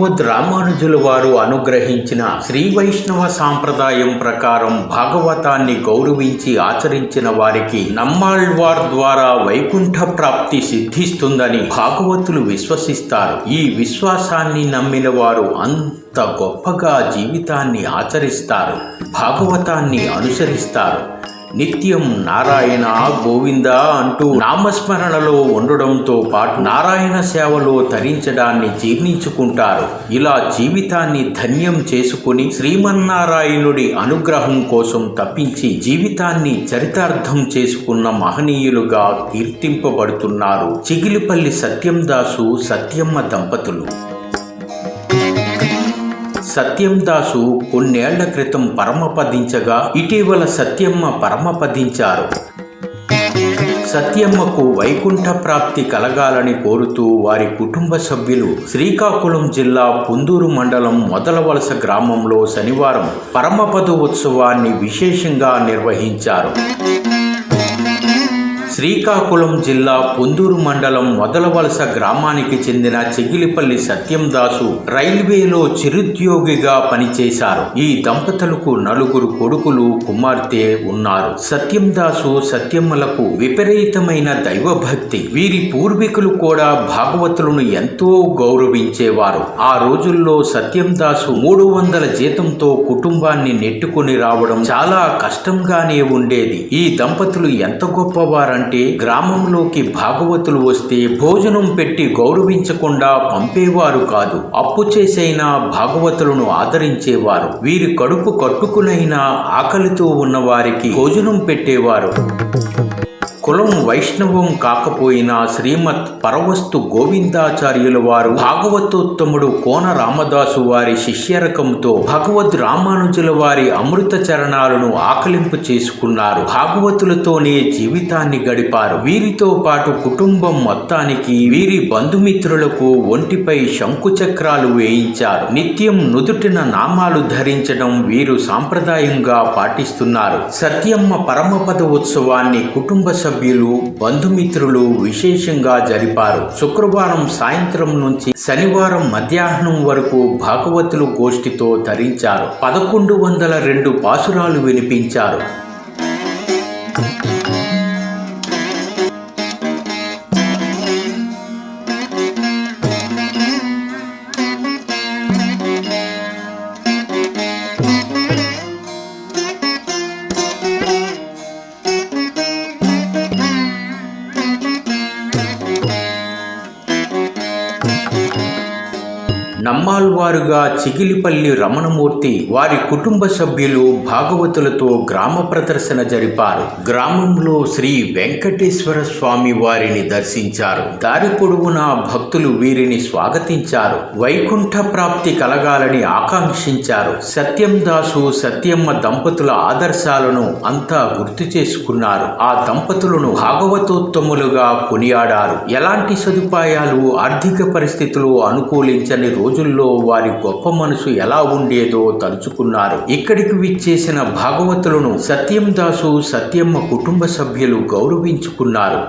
భగవద్ రామానుజుల వారు అనుగ్రహించిన శ్రీ వైష్ణవ సాంప్రదాయం ప్రకారం భాగవతాన్ని గౌరవించి ఆచరించిన వారికి నమ్మాళ్వార్ ద్వారా వైకుంఠ ప్రాప్తి సిద్ధిస్తుందని భాగవతులు విశ్వసిస్తారు. ఈ విశ్వాసాన్ని నమ్మిన వారు అంత గొప్పగా జీవితాన్ని ఆచరిస్తారు. భాగవతాన్ని అనుసరిస్తారు. నిత్యం నారాయణ గోవింద అంటూ నామస్మరణలో ఉండడంతో పాటు నారాయణ సేవలో తరించడాన్ని జీర్ణించుకుంటారు. ఇలా జీవితాన్ని ధన్యం చేసుకుని శ్రీమన్నారాయణుడి అనుగ్రహం కోసం తప్పించి జీవితాన్ని చరితార్థం చేసుకున్న మహనీయులుగా కీర్తింపబడుతున్నారు. చిగిలిపల్లి సత్యందాసు సత్యమ్మ దంపతులు. సత్యం దాసు కొన్నేళ్ళ క్రితం పరమపదించగా ఇటీవల సత్యమ్మ పరమపదించారు. సత్యమ్మకు వైకుంఠ ప్రాప్తి కలగాలని కోరుతూ వారి కుటుంబ సభ్యులు శ్రీకాకుళం జిల్లా పుందూరు మండలం మొదలవలస గ్రామంలో శనివారం పరమపద ఉత్సవాన్ని విశేషంగా నిర్వహించారు. శ్రీకాకుళం జిల్లా పొందూరు మండలం మొదలవలస గ్రామానికి చెందిన చెగిలిపల్లి సత్యం దాసు రైల్వేలో చిరుద్యోగిగా పనిచేశారు. ఈ దంపతులకు నలుగురు కొడుకులు కుమార్తె ఉన్నారు. సత్యం దాసు సత్యమ్మలకు విపరీతమైన దైవభక్తి. వీరి పూర్వీకులు కూడా భాగవతులను ఎంతో గౌరవించేవారు. ఆ రోజుల్లో సత్యం దాసు మూడు వందల జీతంతో కుటుంబాన్ని నెట్టుకుని రావడం చాలా కష్టంగానే ఉండేది. ఈ దంపతులు ఎంత గొప్పవారంటే గ్రామంలోకి భాగవతులు వస్తే భోజనం పెట్టి గౌరవించకుండా పంపేవారు కాదు. అప్పు చేసైనా భాగవతులను ఆదరించేవారు. వీరి కడుపు కట్టుకునైనా ఆకలితో ఉన్న వారికి భోజనం పెట్టేవారు. కులం వైష్ణవం కాకపోయినా శ్రీమత్ పరవస్తు గోవిందాచార్యుల వారు భాగవతోత్తముడు కోన రామదాసు వారి శిష్యరకంతో భగవద్ రామానుజుల వారి అమృత చరణాలను ఆకలింపు చేసుకున్నారు. భాగవతులతోనే జీవితాన్ని గడిపారు. వీరితో పాటు కుటుంబం మొత్తానికి వీరి బంధుమిత్రులకు ఒంటిపై శంకుచక్రాలు వేయించారు. నిత్యం నుదుటిన నామాలు ధరించడం వీరు సాంప్రదాయంగా పాటిస్తున్నారు. సత్యమ్మ పరమపద ఉత్సవాన్ని కుటుంబ సభ్యులు బంధుమిత్రులు విశేషంగా జరిపారు. శుక్రవారం సాయంత్రం నుంచి శనివారం మధ్యాహ్నం వరకు భాగవతులు గోష్ఠితో ధరించారు పదకొండు వందల రెండు పాసురాలు వినిపించారు. నమ్మాల్వారుగా చిగిలిపల్లి రమణమూర్తి వారి కుటుంబ సభ్యులు భాగవతులతో గ్రామ ప్రదర్శన జరిపారు. గ్రామంలో శ్రీ వెంకటేశ్వర స్వామి వారిని దర్శించారు. దారి పొడవునా భక్తులు వీరిని స్వాగతించారు. వైకుంఠ ప్రాప్తి కలగాలని ఆకాంక్షించారు. సత్యం దాసు సత్యమ్మ దంపతుల ఆదర్శాలను అంతా గుర్తు చేసుకున్నారు. ఆ దంపతులను భాగవతోత్తములుగా కొనియాడారు. ఎలాంటి సదుపాయాలు ఆర్థిక పరిస్థితులు అనుకూలించని రోజుల్లో వారి గొప్ప మనసు ఎలా ఉండేదో తలుచుకున్నారు. ఇక్కడికి విచ్చేసిన భాగవతులను సత్యం దాసు సత్యమ్మ కుటుంబ సభ్యులు గౌరవించుకున్నారు.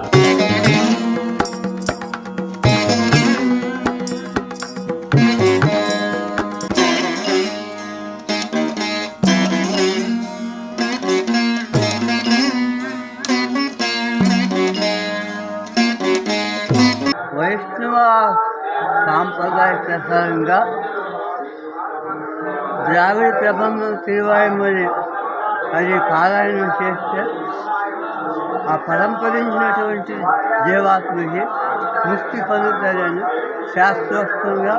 సాంప్రదాయ ద్రావిడ ప్రబంధం శ్రీవాయుమని అది పారాయణం చేస్తే ఆ పరంపరించినటువంటి జీవాత్మకి ముక్తి పొందుతారని శాస్త్రోక్తంగా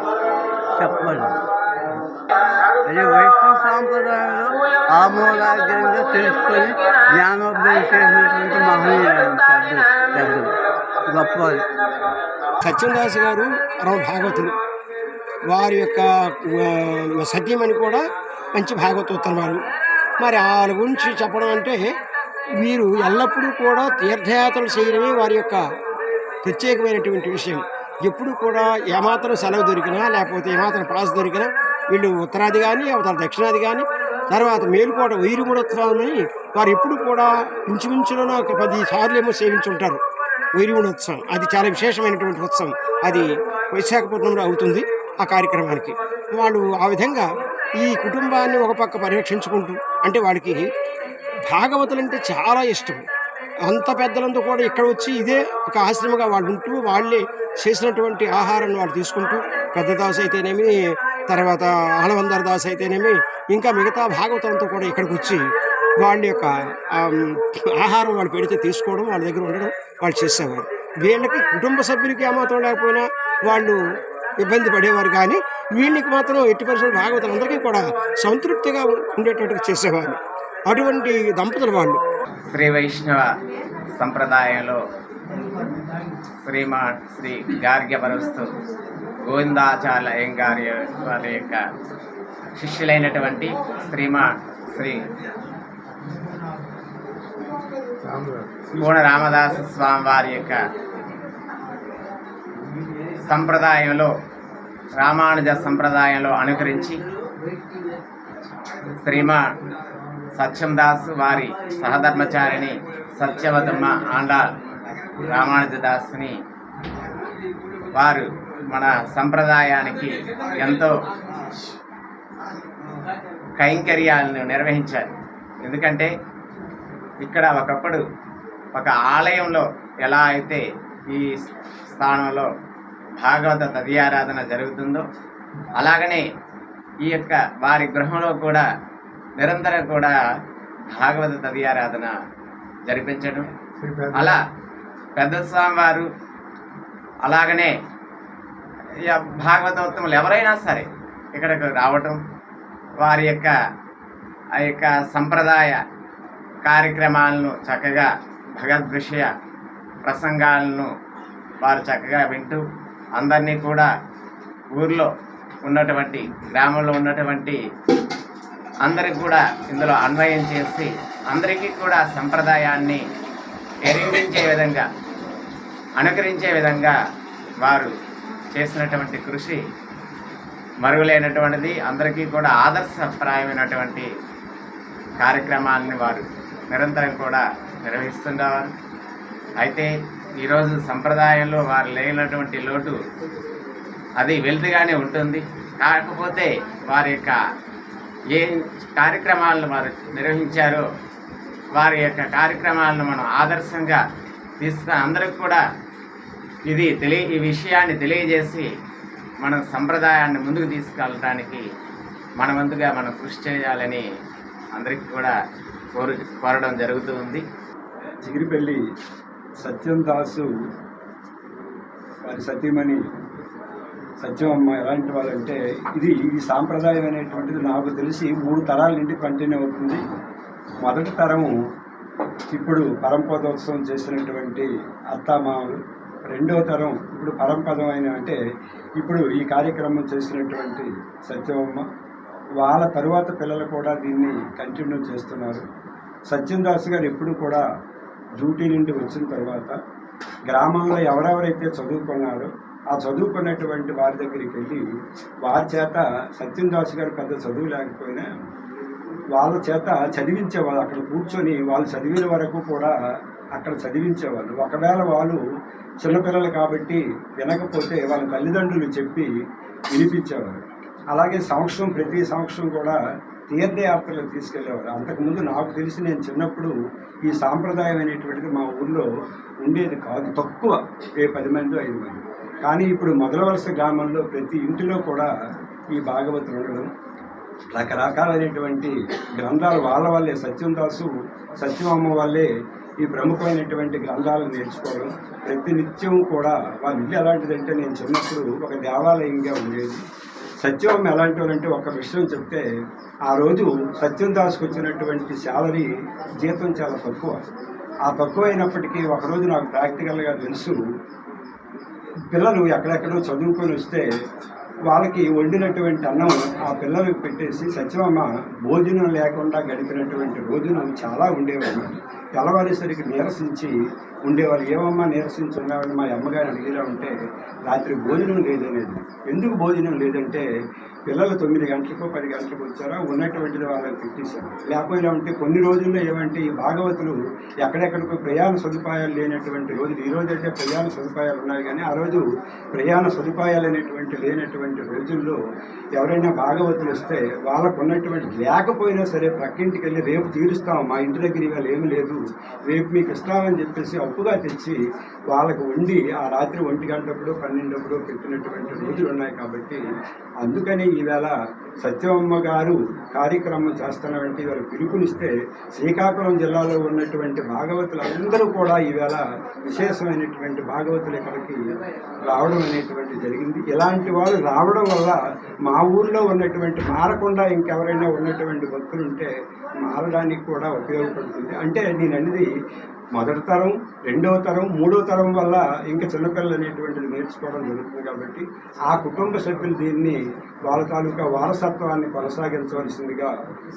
చెప్పడం అది వైష్ణవ సాంప్రదాయంలో ఆమోదాగ్రంగా తెలుసుకొని జ్ఞానోదయం చేసినటువంటి మహనీయులు పెద్దలు పెద్దలు గొప్పవారు. సత్యదాస్ గారు పరమ భాగవతులు. వారి యొక్క సతీమణి సత్యమని కూడా మంచి భాగవతోత్తరం వారు మరి వాళ్ళ గురించి చెప్పడం అంటే వీరు ఎల్లప్పుడూ కూడా తీర్థయాత్రలు చేయడమే వారి యొక్క ప్రత్యేకమైనటువంటి విషయం. ఎప్పుడు కూడా ఏమాత్రం సెలవు దొరికినా లేకపోతే ఏమాత్రం పాస్ దొరికినా వీళ్ళు ఉత్తరాది కానీ అవతల దక్షిణాది కానీ తర్వాత మేలుకోట వైరుగుణోత్సవాన్ని వారు ఎప్పుడు కూడా ఇంచుమించులో ఒక పది సార్లు ఏమో సేవించుంటారు. వైరుగుణోత్సవం అది చాలా విశేషమైనటువంటి ఉత్సవం. అది విశాఖపట్నంలో అవుతుంది. ఆ కార్యక్రమానికి. వాళ్ళు ఆ విధంగా ఈ కుటుంబాన్ని ఒక పక్క పరిరక్షించుకుంటూ అంటే వాడికి భాగవతులంటే చాలా ఇష్టం. అంత పెద్దలంతా కూడా ఇక్కడ వచ్చి ఇదే ఒక ఆశ్రమంగా వాళ్ళు ఉంటూ వాళ్ళే చేసినటువంటి ఆహారాన్ని వాళ్ళు తీసుకుంటూ పెద్ద దాసు అయితేనేమి తర్వాత ఆలవందర్ దాస్ అయితేనేమి ఇంకా మిగతా భాగవతంతో కూడా ఇక్కడికి వచ్చి వాళ్ళ యొక్క ఆహారం వాళ్ళు పెడితే తీసుకోవడం వాళ్ళ దగ్గర ఉండడం వాళ్ళు చేసేవారు. వీళ్ళకి కుటుంబ సభ్యులకి ఏమాత్రం లేకపోయినా వాళ్ళు ఇబ్బంది పడేవారు. కానీ వీళ్ళకి మాత్రం ఎట్టి పరిస్థితులు భాగవతులందరికీ కూడా సంతృప్తిగా ఉండేటట్టుగా చేసేవారు. అటువంటి దంపతులు వాళ్ళు. శ్రీ వైష్ణవ సంప్రదాయంలో శ్రీమా శ్రీ గార్గ్యపరస్తు గోవిందాచార్య అయ్యంగారి వారి యొక్క శిష్యులైనటువంటి శ్రీమా శ్రీ పూర్ణ రామదాస స్వామి వారి యొక్క సంప్రదాయంలో రామానుజ సంప్రదాయంలో అనుకరించి శ్రీమా సత్యం దాస్ వారి సహధర్మచారిణి సత్యవతమ్మ ఆండాల్ రామానుజదాస్ని వారు మన సంప్రదాయానికి ఎంతో కైంకర్యాలను నిర్వహించారు. ఎందుకంటే ఇక్కడ ఒకప్పుడు ఒక ఆలయంలో ఎలా అయితే ఈ స్థానంలో భాగవత తదియారాధన జరుగుతుందో అలాగనే ఈ యొక్క వారి గృహంలో కూడా నిరంతరం కూడా భాగవత తదియారాధన జరిపించడం. అలా పెద్ద స్వామి వారు అలాగనే భాగవతోత్తములు ఎవరైనా సరే ఇక్కడికి రావటం వారి యొక్క ఆ యొక్క సంప్రదాయ కార్యక్రమాలను చక్కగా భగవద్ విషయ ప్రసంగాలను వారు చక్కగా వింటూ అందరినీ కూడా ఊర్లో ఉన్నటువంటి గ్రామంలో ఉన్నటువంటి అందరికి కూడా ఇందులో అన్వయం చేసి అందరికీ కూడా సంప్రదాయాన్ని ఎరిగించే విధంగా అనుకరించే విధంగా వారు చేసినటువంటి కృషి మరుగులైనటువంటిది అందరికీ కూడా ఆదర్శప్రాయమైనటువంటి కార్యక్రమాలని వారు నిరంతరం కూడా నిర్వహిస్తుండేవారు. అయితే ఈరోజు సంప్రదాయంలో వారు లేనటువంటి లోటు అది వెల్తిగానే ఉంటుంది. కాకపోతే వారి యొక్క ఏ కార్యక్రమాలను వారు నిర్వహించారో వారి యొక్క కార్యక్రమాలను మనం ఆదర్శంగా తీసుకుని అందరికి కూడా ఇది తెలియ ఈ విషయాన్ని తెలియజేసి మన సంప్రదాయాన్ని ముందుకు తీసుకెళ్ళడానికి మన వంతుగా మనం కృషి చేయాలని అందరికీ కూడా కోరు కోరడం జరుగుతూ ఉంది. చిగిరిపల్లి సత్యం దాసు వారి సత్యమణి సత్యమమ్మ ఎలాంటి వాళ్ళంటే ఇది ఈ సాంప్రదాయం అనేటువంటిది నాకు తెలిసి మూడు తరాల నుండి కంటిన్యూ అవుతుంది. మొదటి తరము ఇప్పుడు పరంపదోత్సవం చేసినటువంటి అత్తామామలు. రెండో తరం ఇప్పుడు పరంపదం అయిన అంటే ఇప్పుడు ఈ కార్యక్రమం చేసినటువంటి సత్యమమ్మ. వాళ్ళ తరువాత పిల్లలు కూడా దీన్ని కంటిన్యూ చేస్తున్నారు. సత్యం దాస్ గారు ఎప్పుడు కూడా డ్యూటీ నుండి వచ్చిన తర్వాత గ్రామంలో ఎవరెవరైతే చదువుకున్నారో ఆ చదువుకున్నటువంటి వారి దగ్గరికి వెళ్ళి వారి చేత సత్యం దాస్ గారు పెద్ద చదువు లేకపోయినా వాళ్ళ చేత చదివించేవాళ్ళు అక్కడ కూర్చొని వాళ్ళు చదివిన వరకు కూడా అక్కడ చదివించేవాళ్ళు. ఒకవేళ వాళ్ళు చిన్నపిల్లలు కాబట్టి వినకపోతే వాళ్ళ తల్లిదండ్రులు చెప్పి వినిపించేవారు. అలాగే సంవత్సరం ప్రతి సంవత్సరం కూడా తీర్థయాత్రలు తీసుకెళ్ళేవారు అంతకుముందు నాకు తెలిసి నేను చిన్నప్పుడు ఈ సాంప్రదాయం అనేటువంటిది మా ఊర్లో ఉండేది కాదు. తక్కువ ఏ పది మంది ఐదు మంది. కానీ ఇప్పుడు మొదల వలస గ్రామంలో ప్రతి ఇంటిలో కూడా ఈ భాగవతులు ఉండడం రకరకాలైనటువంటి గ్రంథాలు వాళ్ళ వాళ్ళే సత్యం దాసు సత్యమమ్మ వాళ్ళే ఈ ప్రముఖమైనటువంటి గ్రంథాలను నేర్చుకోవడం ప్రతి నిత్యం కూడా వాళ్ళ ఇల్లు ఎలాంటిదంటే నేను చిన్నప్పుడు ఒక దేవాలయంగా ఉండేది. సత్యం ఎలాంటి వాళ్ళంటే ఒక విషయం చెప్తే ఆ రోజు సత్యం దాస్కి వచ్చినటువంటి శాలరీ జీతం చాలా తక్కువ. ఆ తక్కువ అయినప్పటికీ ఒకరోజు నాకు ప్రాక్టికల్గా తెలుసు పిల్లలు ఎక్కడెక్కడో చదువుకొని వస్తే వాళ్ళకి వండినటువంటి అన్నం ఆ పిల్లలకు పెట్టేసి సత్యమ్మ భోజనం లేకుండా గడిపినటువంటి రోజులు చాలా ఉండేవాళ్ళు. తెల్లవారేసరికి నీరసించి ఉండేవాళ్ళు ఏమమ్మా నీరసించి ఉన్నామని మా అమ్మగారు అడిగిరా ఉంటే రాత్రి భోజనం లేదనేది. ఎందుకు భోజనం లేదంటే పిల్లలు తొమ్మిది గంటలకు పది గంటలకు వచ్చారా? ఉన్నటువంటిది వాళ్ళకి పెట్టేశారు. లేకపోయినా ఉంటే కొన్ని రోజుల్లో ఏమంటే ఈ భాగవతులు ఎక్కడెక్కడికో ప్రయాణ సదుపాయాలు లేనటువంటి రోజులు ఈ రోజు అయితే ప్రయాణ సదుపాయాలు ఉన్నాయి కానీ ఆ రోజు ప్రయాణ సదుపాయాలు అనేటువంటి లేనటువంటి రోజుల్లో ఎవరైనా భాగవతులు వస్తే వాళ్ళకు ఉన్నటువంటి లేకపోయినా సరే ప్రక్కింటికి వెళ్ళి రేపు తీరుస్తాం మా ఇంటి దగ్గర ఇవాళ ఏమి లేదు రేపు మీకు ఇస్తామని చెప్పేసి అప్పుగా తెచ్చి వాళ్ళకు వండి ఆ రాత్రి ఒంటి గంటప్పుడు పన్నెండప్పుడు పెట్టినటువంటి రోజులు ఉన్నాయి కాబట్టి అందుకని ఈవేళ సత్యవమ్మ గారు కార్యక్రమం చేస్తున్నామంటే ఇవాళ పిలుపునిస్తే శ్రీకాకుళం జిల్లాలో ఉన్నటువంటి భాగవతులు అందరూ కూడా ఈవేళ విశేషమైనటువంటి భాగవతులు ఇక్కడికి రావడం అనేటువంటి జరిగింది. ఇలాంటి వాళ్ళు రావడం వల్ల మా ఊర్లో ఉన్నటువంటి మారకుండా ఇంకెవరైనా ఉన్నటువంటి భక్తులు ఉంటే మారడానికి కూడా ఉపయోగపడుతుంది. అంటే నేను అనేది మొదటి తరం రెండవ తరం మూడవ తరం వల్ల ఇంకా చిన్నపిల్లలు అనేటువంటిది నేర్చుకోవడం జరుగుతుంది కాబట్టి ఆ కుటుంబ సభ్యులు దీన్ని వాళ్ళ తాలూకా వారసత్వాన్ని కొనసాగించవలసిందిగా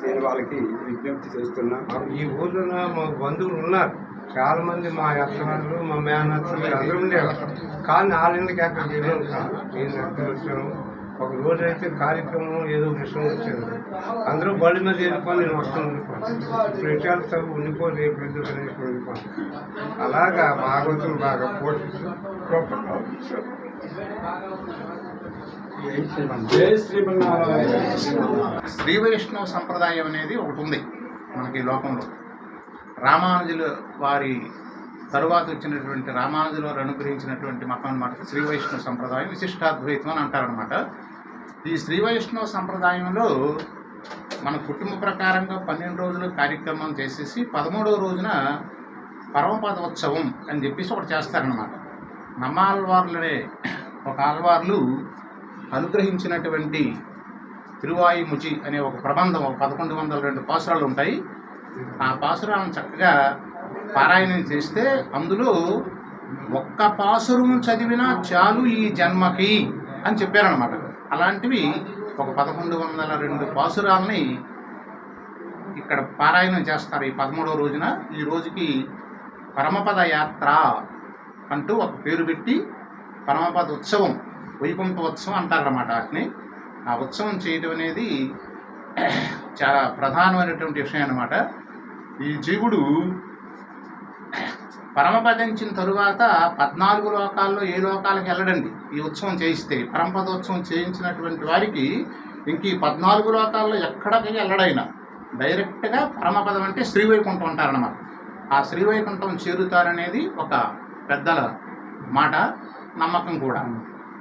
నేను వాళ్ళకి విజ్ఞప్తి చేస్తున్నా. ఈ ఊళ్ళో మా బంధువులు ఉన్నారు. చాలా మంది మా అత్తగారు మా మేనత్తలు అందరూ ఉండేవారు. కానీ వాళ్ళకి అక్కడ వెళ్ళాను కాదు నేను ఒక రోజు అయితే కార్యక్రమం ఏదో విషయం వచ్చింది. అందరూ బడి మీద వెళ్ళిపోయి నేను వస్తాను ఉండిపోను ఉండిపో రేపు ఎందుకు అనేసి ఉండిపోను అలాగా భాగవతులు బాగా పోషిస్తూ శ్రీమన్నారాయణ. శ్రీ వైష్ణవ సంప్రదాయం అనేది ఒకటి ఉంది మనకి లోకంలో. రామానుజులు వారి తరువాత వచ్చినటువంటి రామానుజులు వారు అనుగ్రహించినటువంటి మతం అన్నమాట శ్రీ వైష్ణవ సంప్రదాయం విశిష్టాద్వైతం అని అంటారనమాట ఈ శ్రీ వైష్ణవ సంప్రదాయంలో మన కుటుంబ ప్రకారంగా పన్నెండు రోజులు కార్యక్రమం చేసేసి పదమూడవ రోజున పరమపద ఉత్సవం అని చెప్పేసి ఒకటి చేస్తారనమాట నమ్మాల్వార్లనే ఒక ఆల్వార్లు అనుగ్రహించినటువంటి తిరువాయిముచి అనే ఒక ప్రబంధం ఒక పదకొండు వందల రెండు పాసురాలు ఉంటాయి. ఆ పాసురాలను చక్కగా పారాయణం చేస్తే అందులో ఒక్క పాసురం చదివినా చాలు ఈ జన్మకి అని చెప్పారనమాట అలాంటివి ఒక పదకొండు వందల రెండు పాసురాల్ని ఇక్కడ పారాయణం చేస్తారు ఈ పదమూడవ రోజున. ఈ రోజుకి పరమపద యాత్ర అంటూ ఒక పేరు పెట్టి పరమపద ఉత్సవం వైకుంఠ ఉత్సవం అంటారన్నమాట వాటిని. ఆ ఉత్సవం చేయడం అనేది చాలా ప్రధానమైనటువంటి విషయం అన్నమాట. ఈ జీవుడు పరమపదించిన తరువాత పద్నాలుగు లోకాల్లో ఏ లోకాలకు వెళ్ళడండి? ఈ ఉత్సవం చేయిస్తే పరమపదోత్సవం చేయించినటువంటి వారికి ఇంక ఈ పద్నాలుగు లోకాల్లో ఎక్కడికి వెళ్ళడైనా డైరెక్ట్గా పరమపదం అంటే శ్రీవైకుంఠం అంటారన్నమాట. ఆ శ్రీవైకుంఠం చేరుతారనేది ఒక పెద్దల మాట నమ్మకం కూడా.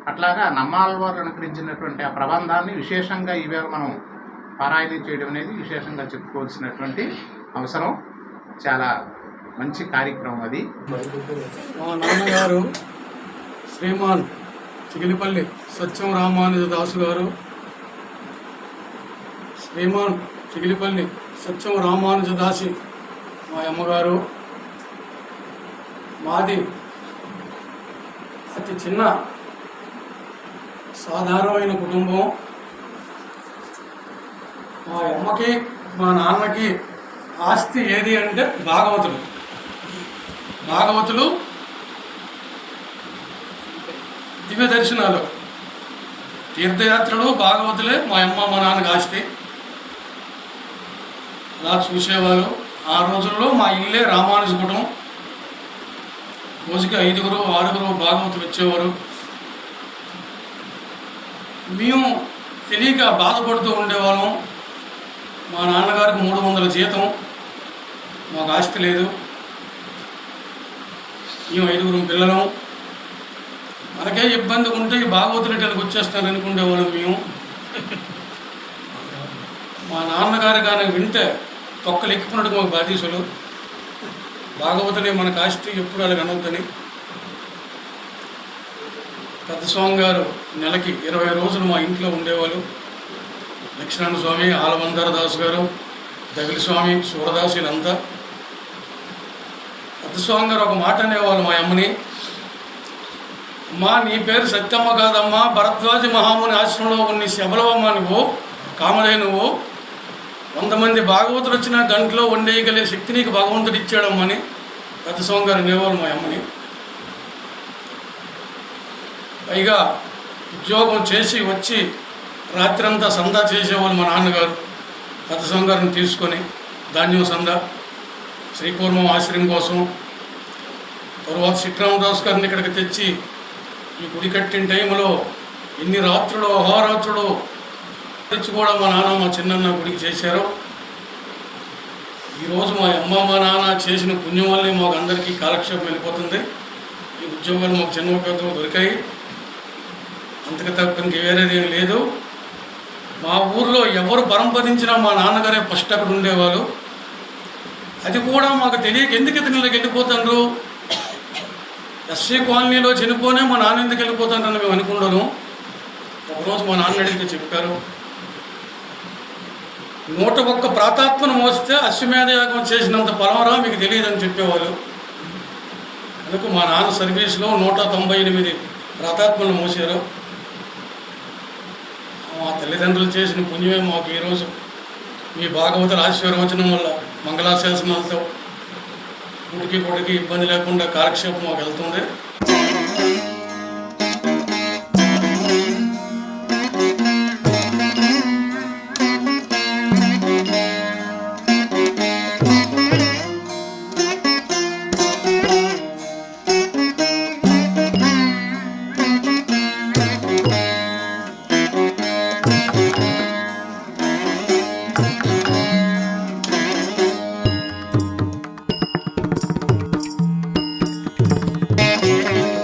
అట్లాగా నమ్మాలవారు అనుకరించినటువంటి ఆ ప్రబంధాన్ని విశేషంగా ఈవేళ మనం పారాయణం చేయడం అనేది విశేషంగా చెప్పుకోవాల్సినటువంటి అవసరం. చాలా మంచి కార్యక్రమం అది. మా నాన్నగారు శ్రీమాన్ చిగిలిపల్లి సత్యం రామానుజ దాసు గారు శ్రీమాన్ చిగిలిపల్లి సత్యం రామానుజ దాసి మా అమ్మగారు మాది అతి చిన్న సాధారణమైన కుటుంబం. మా అమ్మకి మా నాన్నకి ఆస్తి ఏది అంటే భాగవతుడు భాగవతులు దివ్య దర్శనాలు. తీర్థయాత్రలు భాగవతులే మా అమ్మ మా నాన్నకి ఆస్తి అలా చూసేవారు. ఆ రోజుల్లో మా ఇల్లే రామానుజపురం. రోజుకి ఐదుగురు ఆరుగురు భాగవతులు వచ్చేవారు. మేము తెలియక బాధపడుతూ ఉండేవాళ్ళం. మా నాన్నగారికి మూడు వందల జీతం. మాకు ఆస్తి లేదు. మేము ఐదుగురం పిల్లలం. మనకే ఇబ్బంది ఉంటే ఈ భాగవతులు ఇక్కడికి వచ్చేస్తాను అనుకునేవాళ్ళం మేము. మా నాన్నగారు కానీ వింటే తొక్కలు ఎక్కుకున్నట్టు మాకు బాధీసులు. భాగవతులే మనకు ఆస్తి ఎప్పుడు అలా కనొద్దని పెద్ద స్వామి గారు నెలకి ఇరవై రోజులు మా ఇంట్లో ఉండేవాళ్ళు. లక్ష్మణ స్వామి ఆలవందర దాస్ గారు దగిలి స్వామి సూరదాస్ వీళ్ళంతా పెద్ద గారు ఒక మాట అనేవాళ్ళు మా అమ్మని అమ్మా నీ పేరు సత్యమ్మ కాదమ్మా. భరద్వాజ మహాముని ఆశ్రమంలో ఉన్న శబలవమ్మ నువ్వు కామలే నువ్వు. వంద మంది భాగవతులు వచ్చిన గంటలో వండేయగలిగే శక్తి నీకు భగవంతుడు ఇచ్చాడమ్మని గత స్వామి గారు అనేవాళ్ళు మా అమ్మని పైగా ఉద్యోగం చేసి వచ్చి రాత్రంతా సందా చేసేవాళ్ళు మా నాన్నగారు. పెద్ద గారిని తీసుకొని ధాన్యం సందా శ్రీకూర్మం ఆశ్రయం కోసం తరువాత సిట్రామదాస్ గారిని ఇక్కడికి తెచ్చి ఈ గుడి కట్టిన టైంలో ఎన్ని రాత్రులు అహోరాత్రులు తెచ్చి కూడా మా నాన్న మా చిన్నన్న గుడికి చేశారు. ఈరోజు మా అమ్మ మా నాన్న చేసిన పుణ్యం వల్లే మాకు అందరికీ కాలక్షేపం వెళ్ళిపోతుంది. ఈ ఉద్యోగాలు మాకు చిన్న పెద్ద దొరికాయి. అంతకు తప్ప ఇంక వేరేది లేదు. మా ఊర్లో ఎవరు పరంపరించినా మా నాన్నగారే ఫస్ట్ అక్కడ ఉండేవాళ్ళు. అది కూడా మాకు తెలియక ఎందుకు ఇతనిలోకి వెళ్ళిపోతాండ్రు? ఎస్సీ కాలనీలో చనిపోనే మా నాన్న ఎందుకు వెళ్ళిపోతానని మేము అనుకుంటాను ఒకరోజు మా నాన్న అడిగితే చెప్పారు. నూట ఒక్క ప్రాతాత్మను మోస్తే అశ్వమేధ యాగం చేసినంత పొలంరా మీకు తెలియదని చెప్పేవాళ్ళు. అందుకు మా నాన్న సర్వీస్లో నూట తొంభై ఎనిమిది ప్రాతాత్మలు మోసారు మా తల్లిదండ్రులు చేసిన పుణ్యమే మాకు ఈరోజు. మీ భాగవతుల ఆశీర్వచనం వల్ల మంగళాశాసనాలతో గుడికి గుడికి ఇబ్బంది లేకుండా కాలక్షేపం మాకు వెళ్తుంది.